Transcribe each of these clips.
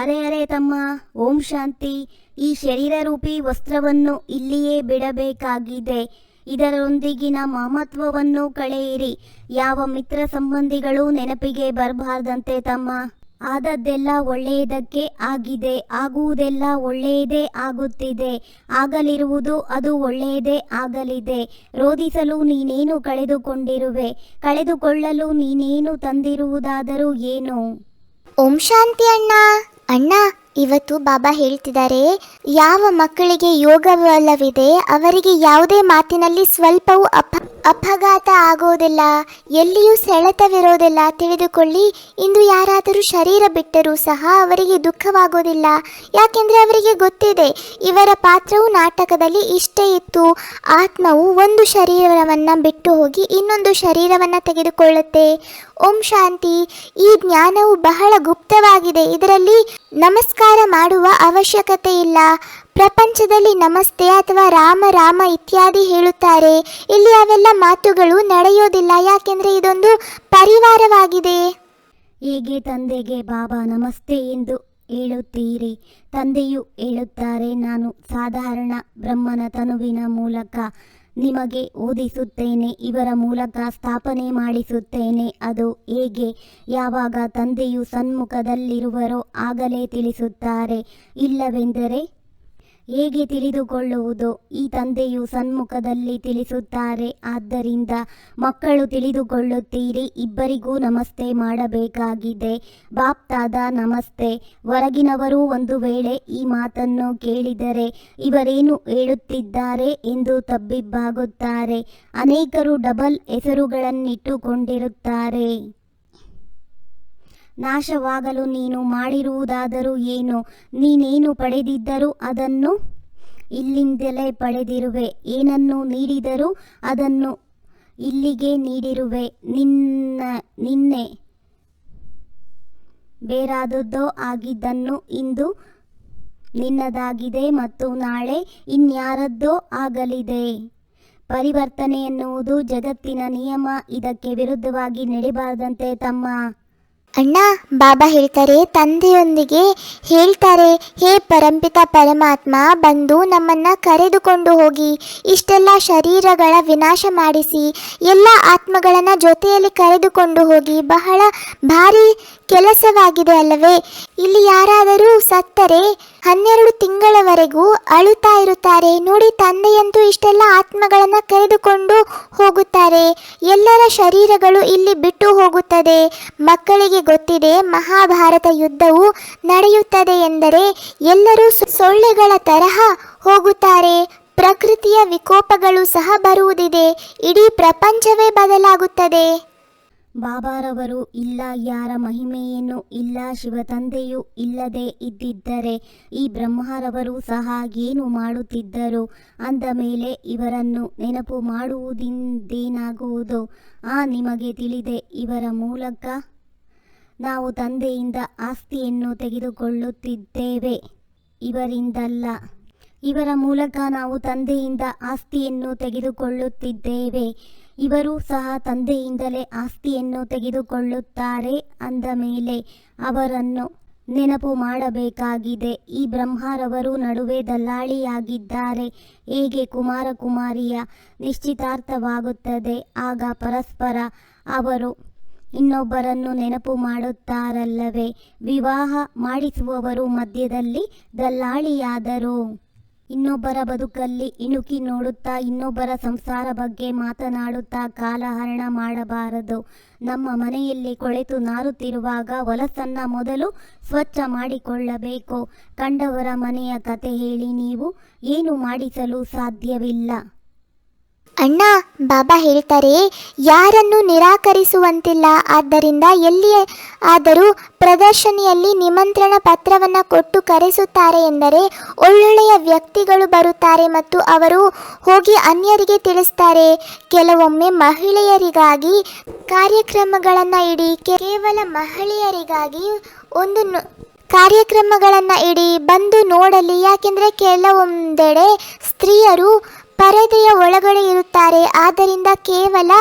ಅರೆ ಅರೆ ತಮ್ಮ, ಓಂ ಶಾಂತಿ. ಈ ಶರೀರ ರೂಪಿ ವಸ್ತ್ರವನ್ನು ಇಲ್ಲಿಯೇ ಬಿಡಬೇಕಾಗಿದೆ. ಇದರೊಂದಿಗಿನ ಮಹತ್ವವನ್ನು ಕಳೆಯಿರಿ. ಯಾವ ಮಿತ್ರ ಸಂಬಂಧಿಗಳು ನೆನಪಿಗೆ ಬರಬಾರ್ದಂತೆ ತಮ್ಮ. ಆದದ್ದೆಲ್ಲ ಒಳ್ಳೆಯದಕ್ಕೆ ಆಗಿದೆ, ಆಗುವುದೆಲ್ಲ ಒಳ್ಳೆಯದೇ ಆಗುತ್ತಿದೆ. ಆಗಲಿರುವುದು ಅದು ಒಳ್ಳೆಯದೇ ಆಗಲಿದೆ. ರೋಧಿಸಲು ನೀನೇನು ಕಳೆದುಕೊಂಡಿರುವೆ? ಕಳೆದುಕೊಳ್ಳಲು ನೀನೇನು ತಂದಿರುವುದಾದರೂ ಏನು? ಓಂ ಶಾಂತಿ ಅಣ್ಣ. ಅಣ್ಣ ಇವತ್ತು ಬಾಬಾ ಹೇಳ್ತಿದ್ದಾರೆ ಯಾವ ಮಕ್ಕಳಿಗೆ ಯೋಗಬಲವಿದೆ ಅವರಿಗೆ ಯಾವುದೇ ಮಾತಿನಲ್ಲಿ ಸ್ವಲ್ಪವೂ ಅಪ ಅಪಘಾತ ಆಗೋದಿಲ್ಲ ಎಲ್ಲಿಯೂ ಸೆಳೆತವಿರೋದಿಲ್ಲ ತಿಳಿದುಕೊಳ್ಳಿ. ಇಂದು ಯಾರಾದರೂ ಶರೀರ ಬಿಟ್ಟರೂ ಸಹ ಅವರಿಗೆ ದುಃಖವಾಗೋದಿಲ್ಲ ಯಾಕೆಂದರೆ ಅವರಿಗೆ ಗೊತ್ತಿದೆ, ಇವರ ಪಾತ್ರವು ನಾಟಕದಲ್ಲಿ ಇಷ್ಟೇ ಇತ್ತು. ಆತ್ಮವು ಒಂದು ಶರೀರವನ್ನು ಬಿಟ್ಟು ಹೋಗಿ ಇನ್ನೊಂದು ಶರೀರವನ್ನು ತೆಗೆದುಕೊಳ್ಳುತ್ತೆ. ಓಂ ಶಾಂತಿ. ಈ ಜ್ಞಾನವು ಬಹಳ ಗುಪ್ತವಾಗಿದೆ. ಇದರಲ್ಲಿ ನಮಸ್ಕಾರ ಮಾಡುವ ಅವಶ್ಯಕತೆ ಇಲ್ಲ. ಪ್ರಪಂಚದಲ್ಲಿ ನಮಸ್ತೆ ಅಥವಾ ರಾಮ ರಾಮ ಇತ್ಯಾದಿ ಹೇಳುತ್ತಾರೆ. ಇಲ್ಲಿ ಅವೆಲ್ಲ ಮಾತುಗಳು ನಡೆಯೋದಿಲ್ಲ. ಯಾಕೆಂದ್ರೆ ಇದೊಂದು ಪರಿವಾರವಾಗಿದೆ. ಹೇಗೆ ತಂದೆಗೆ ಬಾಬಾ ನಮಸ್ತೆ ಎಂದು ಹೇಳುತ್ತೀರಿ? ತಂದೆಯು ಹೇಳುತ್ತಾರೆ, ನಾನು ಸಾಧಾರಣ ಬ್ರಹ್ಮನ ತನುವಿನ ಮೂಲಕ ನಿಮಗೆ ಓದಿಸುತ್ತೇನೆ. ಇವರ ಮೂಲಕ ಸ್ಥಾಪನೆ ಮಾಡಿಸುತ್ತೇನೆ. ಅದು ಹೇಗೆ? ಯಾವಾಗ ತಂದೆಯು ಸನ್ಮುಖದಲ್ಲಿರುವರೋ ಆಗಲೇ ತಿಳಿಸುತ್ತಾರೆ. ಇಲ್ಲವೆಂದರೆ ಹೇಗೆ ತಿಳಿದುಕೊಳ್ಳುವುದು? ಈ ತಂದೆಯು ಸನ್ಮುಖದಲ್ಲಿ ತಿಳಿಸುತ್ತಾರೆ. ಆದ್ದರಿಂದ ಮಕ್ಕಳು ತಿಳಿದುಕೊಳ್ಳುತ್ತೀರಿ. ಇಬ್ಬರಿಗೂ ನಮಸ್ತೆ ಮಾಡಬೇಕಾಗಿದೆ. ಬಾಪ್ತಾದ, ನಮಸ್ತೆ. ಹೊರಗಿನವರು ಒಂದು ವೇಳೆ ಈ ಮಾತನ್ನು ಕೇಳಿದರೆ ಇವರೇನು ಹೇಳುತ್ತಿದ್ದಾರೆ ಎಂದು ತಬ್ಬಿಬ್ಬಾಗುತ್ತಾರೆ. ಅನೇಕರು ಡಬಲ್ ಹೆಸರುಗಳನ್ನಿಟ್ಟುಕೊಂಡಿರುತ್ತಾರೆ. ನಾಶವಾಗಲು ನೀನು ಮಾಡಿರುವುದಾದರೂ ಏನು? ನೀನೇನು ಪಡೆದಿದ್ದರೂ ಅದನ್ನು ಇಲ್ಲಿಂದಲೇ ಪಡೆದಿರುವೆ. ಏನನ್ನು ನೀಡಿದರೂ ಅದನ್ನು ಇಲ್ಲಿಗೆ ನೀಡಿರುವೆ. ನಿನ್ನ, ನಿನ್ನೆ ಬೇರಾದದ್ದೋ ಆಗಿದ್ದನ್ನು ಇಂದು ನಿನ್ನದಾಗಿದೆ ಮತ್ತು ನಾಳೆ ಇನ್ಯಾರದ್ದೋ ಆಗಲಿದೆ. ಪರಿವರ್ತನೆ ಎನ್ನುವುದು ಜಗತ್ತಿನ ನಿಯಮ. ಇದಕ್ಕೆ ವಿರುದ್ಧವಾಗಿ ನಡೆಯಬಾರದಂತೆ ತಮ್ಮ ಅಣ್ಣ, ಬಾಬಾ ಹೇಳ್ತಾರೆ, ತಂದೆಯೊಂದಿಗೆ ಹೇಳ್ತಾರೆ, ಹೇ ಪರಂಪಿತ ಪರಮಾತ್ಮ, ಬಂದು ನಮ್ಮನ್ನ ಕರೆದುಕೊಂಡು ಹೋಗಿ, ಇಷ್ಟೆಲ್ಲ ಶರೀರಗಳ ವಿನಾಶ ಮಾಡಿಸಿ, ಎಲ್ಲ ಆತ್ಮಗಳನ್ನ ಜೊತೆಯಲ್ಲಿ ಕರೆದುಕೊಂಡು ಹೋಗಿ, ಬಹಳ ಭಾರಿ ಕೆಲಸವಾಗಿದೆ ಅಲ್ಲವೇ? ಇಲ್ಲಿ ಯಾರಾದರೂ ಸತ್ತರೆ ಹನ್ನೆರಡು ತಿಂಗಳವರೆಗೂ ಅಳುತ್ತಾ ಇರುತ್ತಾರೆ. ನೋಡಿ, ತಂದೆಯಂತೂ ಇಷ್ಟೆಲ್ಲ ಆತ್ಮಗಳನ್ನು ಕರೆದುಕೊಂಡು ಹೋಗುತ್ತಾರೆ. ಎಲ್ಲರ ಶರೀರಗಳು ಇಲ್ಲಿ ಬಿಟ್ಟು ಹೋಗುತ್ತದೆ. ಮಕ್ಕಳಿಗೆ ಗೊತ್ತಿದೆ, ಮಹಾಭಾರತ ಯುದ್ಧವು ನಡೆಯುತ್ತದೆ ಎಂದರೆ ಎಲ್ಲರೂ ಸೊಳ್ಳೆಗಳ ತರಹ ಹೋಗುತ್ತಾರೆ. ಪ್ರಕೃತಿಯ ವಿಕೋಪಗಳು ಸಹ ಬರುವುದಿದೆ. ಇಡೀ ಪ್ರಪಂಚವೇ ಬದಲಾಗುತ್ತದೆ. ಬಾಬಾರವರು, ಇಲ್ಲ, ಯಾರ ಮಹಿಮೆಯನ್ನು ಇಲ್ಲ, ಶಿವತಂದೆಯೂ ಇಲ್ಲದೆ ಇದ್ದಿದ್ದರೆ ಈ ಬ್ರಹ್ಮರವರು ಸಹ ಏನು ಮಾಡುತ್ತಿದ್ದರು? ಅಂದ ಮೇಲೆ ಇವರನ್ನು ನೆನಪು ಮಾಡುವುದಿಂದೇನಾಗುವುದು? ಆ ನಿಮಗೆ ತಿಳಿದೆ ಇವರ ಮೂಲಕ? ನಾವು ತಂದೆಯಿಂದ ಆಸ್ತಿಯನ್ನು ತೆಗೆದುಕೊಳ್ಳುತ್ತಿದ್ದೇವೆ, ಇವರಿಂದಲ್ಲ. ಇವರ ಮೂಲಕ ನಾವು ತಂದೆಯಿಂದ ಆಸ್ತಿಯನ್ನು ತೆಗೆದುಕೊಳ್ಳುತ್ತಿದ್ದೇವೆ. ಇವರು ಸಹ ತಂದೆಯಿಂದಲೇ ಆಸ್ತಿಯನ್ನು ತೆಗೆದುಕೊಳ್ಳುತ್ತಾರೆ ಅಂದ ಮೇಲೆ ಅವರನ್ನು ನೆನಪು ಮಾಡಬೇಕಾಗಿದೆ. ಈ ಬ್ರಹ್ಮರವರು ನಡುವೆ ದಲ್ಲಾಳಿಯಾಗಿದ್ದಾರೆ. ಹೇಗೆ ಕುಮಾರ ಕುಮಾರಿಯ ನಿಶ್ಚಿತಾರ್ಥವಾಗುತ್ತದೆ? ಆಗ ಪರಸ್ಪರ ಅವರು ಇನ್ನೊಬ್ಬರನ್ನು ನೆನಪು ಮಾಡುತ್ತಾರಲ್ಲವೇ? ವಿವಾಹ ಮಾಡಿಸುವವರು ಮಧ್ಯದಲ್ಲಿ ದಲ್ಲಾಳಿಯಾದರು. ಇನ್ನೊಬ್ಬರ ಬದುಕಲ್ಲಿ ಇಣುಕಿ ನೋಡುತ್ತಾ, ಇನ್ನೊಬ್ಬರ ಸಂಸಾರ ಬಗ್ಗೆ ಮಾತನಾಡುತ್ತಾ ಕಾಲಹರಣ ಮಾಡಬಾರದು. ನಮ್ಮ ಮನೆಯಲ್ಲಿ ಕೊಳೆತು ನಾರುತ್ತಿರುವಾಗ ಹೊಲಸನ್ನ ಮೊದಲು ಸ್ವಚ್ಛ ಮಾಡಿಕೊಳ್ಳಬೇಕು. ಕಂಡವರ ಮನೆಯ ಕತೆ ಹೇಳಿ ನೀವು ಏನು ಮಾಡಿಸಲು ಸಾಧ್ಯವಿಲ್ಲ. ಅಣ್ಣ, ಬಾಬಾ ಹೇಳ್ತಾರೆ, ಯಾರನ್ನು ನಿರಾಕರಿಸುವಂತಿಲ್ಲ. ಆದ್ದರಿಂದ ಎಲ್ಲಿಯೇ ಆದರೂ ಪ್ರದರ್ಶನಿಯಲ್ಲಿ ನಿಮಂತ್ರಣ ಪತ್ರವನ್ನು ಕೊಟ್ಟು ಕರೆಸುತ್ತಾರೆ ಎಂದರೆ ಒಳ್ಳೊಳ್ಳೆಯ ವ್ಯಕ್ತಿಗಳು ಬರುತ್ತಾರೆ ಮತ್ತು ಅವರು ಹೋಗಿ ಅನ್ಯರಿಗೆ ತಿಳಿಸ್ತಾರೆ. ಕೆಲವೊಮ್ಮೆ ಮಹಿಳೆಯರಿಗಾಗಿ ಕಾರ್ಯಕ್ರಮಗಳನ್ನು ಇಡಿ, ಕೇವಲ ಮಹಿಳೆಯರಿಗಾಗಿ ಒಂದು ಕಾರ್ಯಕ್ರಮಗಳನ್ನು ಇಡಿ, ಬಂದು ನೋಡಲಿ. ಯಾಕೆಂದರೆ ಕೆಲವೊಂದೆಡೆ ಸ್ತ್ರೀಯರು ಪರದೆಯ ಒಳಗಡೆ ಇರುತ್ತಾರೆ. ಆದ್ದರಿಂದ ಕೇವಲ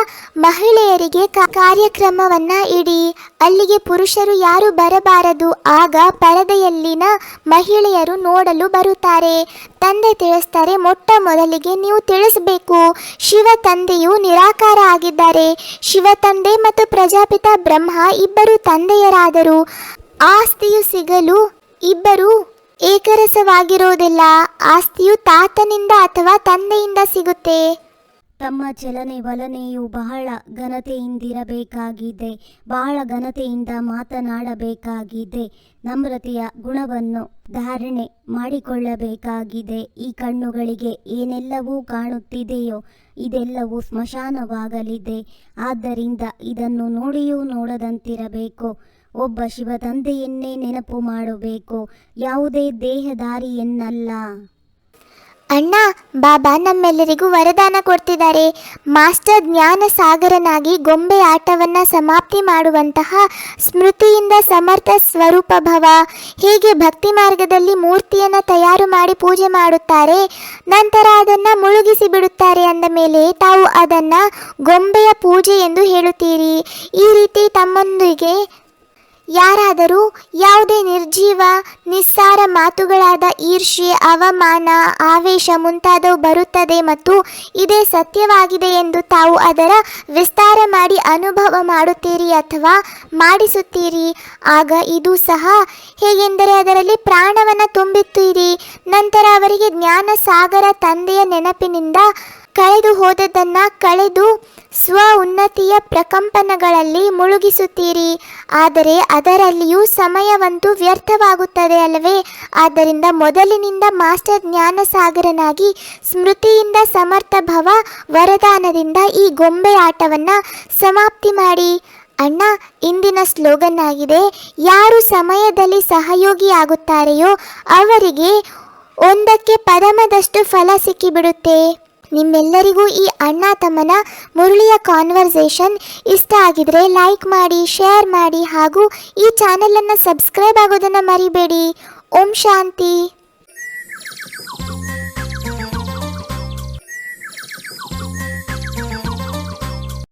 ಮಹಿಳೆಯರಿಗೆ ಕಾರ್ಯಕ್ರಮವನ್ನ ಇಡಿ. ಅಲ್ಲಿಗೆ ಪುರುಷರು ಯಾರು ಬರಬಾರದು. ಆಗ ಪರದೆಯಲ್ಲಿನ ಮಹಿಳೆಯರು ನೋಡಲು ಬರುತ್ತಾರೆ. ತಂದೆ ತಿಳಿಸ್ತಾರೆ, ಮೊಟ್ಟ ಮೊದಲಿಗೆ ನೀವು ತಿಳಿಸಬೇಕು. ಶಿವ ತಂದೆಯು ನಿರಾಕಾರ ಆಗಿದ್ದಾರೆ. ಶಿವ ತಂದೆ ಮತ್ತು ಪ್ರಜಾಪಿತ ಬ್ರಹ್ಮ ಇಬ್ಬರು ತಂದೆಯರಾದರು. ಆಸ್ತಿಯು ಸಿಗಲು ಇಬ್ಬರು ಏಕರಸವಾಗಿರುವುದಿಲ್ಲ. ಆಸ್ತಿಯು ತಾತನಿಂದ ಅಥವಾ ತಂದೆಯಿಂದ ಸಿಗುತ್ತೆ. ತಮ್ಮ ಚಲನೆ ವಲನೆಯು ಬಹಳ ಘನತೆಯಿಂದಿರಬೇಕಾಗಿದೆ. ಬಹಳ ಘನತೆಯಿಂದ ಮಾತನಾಡಬೇಕಾಗಿದೆ. ನಮ್ರತೆಯ ಗುಣವನ್ನು ಧಾರಣೆ ಮಾಡಿಕೊಳ್ಳಬೇಕಾಗಿದೆ. ಈ ಕಣ್ಣುಗಳಿಗೆ ಏನೆಲ್ಲವೂ ಕಾಣುತ್ತಿದೆಯೋ ಇದೆಲ್ಲವೂ ಸ್ಮಶಾನವಾಗಲಿದೆ. ಆದ್ದರಿಂದ ಇದನ್ನು ನೋಡಿಯೂ ನೋಡದಂತಿರಬೇಕು. ಒಬ್ಬ ಶಿವ ತಂದೆಯನ್ನೇ ನೆನಪು ಮಾಡಬೇಕು. ಯಾವುದೇ ದೇಹದಾರಿಯನ್ನಲ್ಲ. ಅಣ್ಣ, ಬಾಬಾ ನಮ್ಮೆಲ್ಲರಿಗೂ ವರದಾನ ಕೊಡ್ತಿದ್ದಾರೆ. ಮಾಸ್ಟರ್ ಜ್ಞಾನ ಸಾಗರನಾಗಿ ಗೊಂಬೆ ಆಟವನ್ನ ಸಮಾಪ್ತಿ ಮಾಡುವಂತಹ ಸ್ಮೃತಿಯಿಂದ ಸಮರ್ಥ ಸ್ವರೂಪ ಭವ. ಹೀಗೆ ಭಕ್ತಿ ಮಾರ್ಗದಲ್ಲಿ ಮೂರ್ತಿಯನ್ನ ತಯಾರು ಮಾಡಿ ಪೂಜೆ ಮಾಡುತ್ತಾರೆ. ನಂತರ ಅದನ್ನ ಮುಳುಗಿಸಿ ಬಿಡುತ್ತಾರೆ ಅಂದ ಮೇಲೆ ತಾವು ಅದನ್ನ ಗೊಂಬೆಯ ಪೂಜೆ ಎಂದು ಹೇಳುತ್ತೀರಿ. ಈ ರೀತಿ ತಮ್ಮೊಂದಿಗೆ ಯಾರಾದರೂ ಯಾವುದೇ ನಿರ್ಜೀವ, ನಿಸ್ಸಾರ ಮಾತುಗಳಾದ ಈರ್ಷ್ಯೆ, ಅವಮಾನ, ಆವೇಶ ಮುಂತಾದವು ಬರುತ್ತದೆ ಮತ್ತು ಇದೇ ಸತ್ಯವಾಗಿದೆ ಎಂದು ತಾವು ಅದರ ವಿಸ್ತಾರ ಮಾಡಿ ಅನುಭವ ಮಾಡುತ್ತೀರಿ ಅಥವಾ ಮಾಡಿಸುತ್ತೀರಿ, ಆಗ ಇದು ಸಹ ಹೇಗೆಂದರೆ ಅದರಲ್ಲಿ ಪ್ರಾಣವನ್ನು ತುಂಬುತ್ತೀರಿ. ನಂತರ ಅವರಿಗೆ ಜ್ಞಾನ ಸಾಗರ ತಂದೆಯ ನೆನಪಿನಿಂದ ಕಳೆದು ಹೋದದ್ದನ್ನು ಕಳೆದು ಸ್ವ ಉನ್ನತಿಯ ಪ್ರಕಂಪನಗಳಲ್ಲಿ ಮುಳುಗಿಸುತ್ತೀರಿ. ಆದರೆ ಅದರಲ್ಲಿಯೂ ಸಮಯವಂತೂ ವ್ಯರ್ಥವಾಗುತ್ತದೆ ಅಲ್ಲವೇ? ಆದ್ದರಿಂದ ಮೊದಲಿನಿಂದ ಮಾಸ್ಟರ್ ಜ್ಞಾನ ಸಾಗರನಾಗಿ ಸ್ಮೃತಿಯಿಂದ ಸಮರ್ಥ ಭವ ವರದಾನದಿಂದ ಈ ಗೊಂಬೆ ಆಟವನ್ನು ಸಮಾಪ್ತಿ ಮಾಡಿ. ಅಣ್ಣ, ಇಂದಿನ ಸ್ಲೋಗನ್ ಆಗಿದೆ ಯಾರು ಸಮಯದಲ್ಲಿ ಸಹಯೋಗಿ ಆಗುತ್ತಾರೆಯೋ ಅವರಿಗೆ ಒಂದಕ್ಕೆ ಪರಮದಷ್ಟು ಫಲ ಸಿಕ್ಕಿಬಿಡುತ್ತೆ. ನಿಮ್ಮೆಲ್ಲರಿಗೂ ಈ ಅಣ್ಣ ತಮ್ಮನ ಮುರುಳಿಯ ಕಾನ್ವರ್ಸೇಷನ್ ಇಷ್ಟ ಆಗಿದ್ರೆ ಲೈಕ್ ಮಾಡಿ ಶೇರ್ ಮಾಡಿ ಹಾಗೂ ಈ ಚಾನಲನ್ನು ಸಬ್ಸ್ಕ್ರೈಬ್ ಆಗೋದನ್ನು ಮರಿಬೇಡಿ. ಓಂ ಶಾಂತಿ.